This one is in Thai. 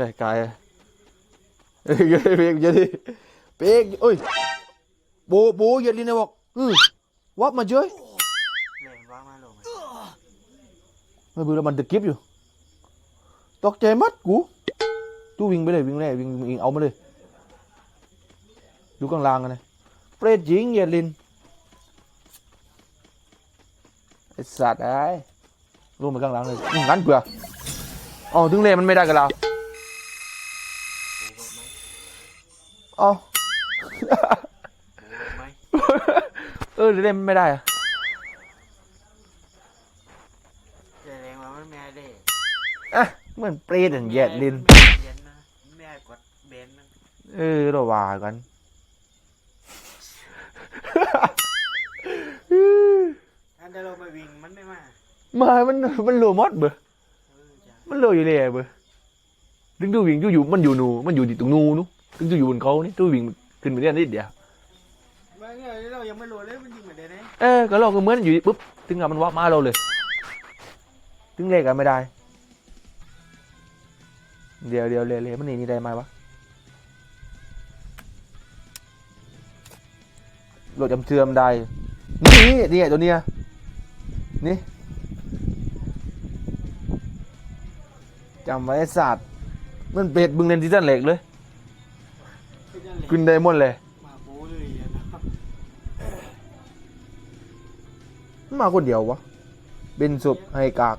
ได้กายเอ้ยเป๊กเยอะดิเป๊กเอ้ยโบโบเย็ดลินนะบอกอือวับมาเจ้ยแรงว่ามาลงไม่รู้แล้วมันตะกิบอยู่ตกใจมัดกูตู้วิ่งไปเลยวิ่งแรกวิ่งวิ่งเอามาเลยดูข้างลางกันนะเปรตหญิงเยลินไอสัตว์ไอ้ลงไปข้างลางเลยงั้นเผื่ออ๋อถึงเลมันไม่ได้กับเรา อ๋อไหมเออเล่นไม่ได้อะแต่แรงว่ามันแม่ได้อะเหมือนเปรตอย่างแยดลินเย็นนะแม่กดเบนนะเออเราว่ากันอันเดี๋ยวเราไปวิ่งมันไม่มามา มัน มันเหลือมดเบอเออจ้ะมันเหลืออยู่เลยเบอ ถึงตู้วิ่งตู้อยู่มันอยู่หนูมันอยู่ที่ตรงนูนู้ถึงตู้อยู่บนเขานี่ตู้วิ่งขึ้นไปเรื่อยนิดเดียวเมื่อกี้เรายังไม่รู้เลยมันยิงเหมือนเดิมไหมเออก็เราก็เหมือนอยู่ปุ๊บถึงกับมันว่ามาเราเลย ถึงเลขกันไม่ได้ เดี๋ยวเดี๋ยวเลยเลยมันหนี่นี่ได้ไหมวะโหลดจำเชื่อมได้นี่นี่ตัวเนี้ยนี่จำไว้ไอ้สัตว์ มันเป็ดบึงเล่นที่ด้านเหล็กเลยกขึ้นได้หมดเลย มาโบเลยอะนะมันมาคนเดียววะ เป็นศพให้กาก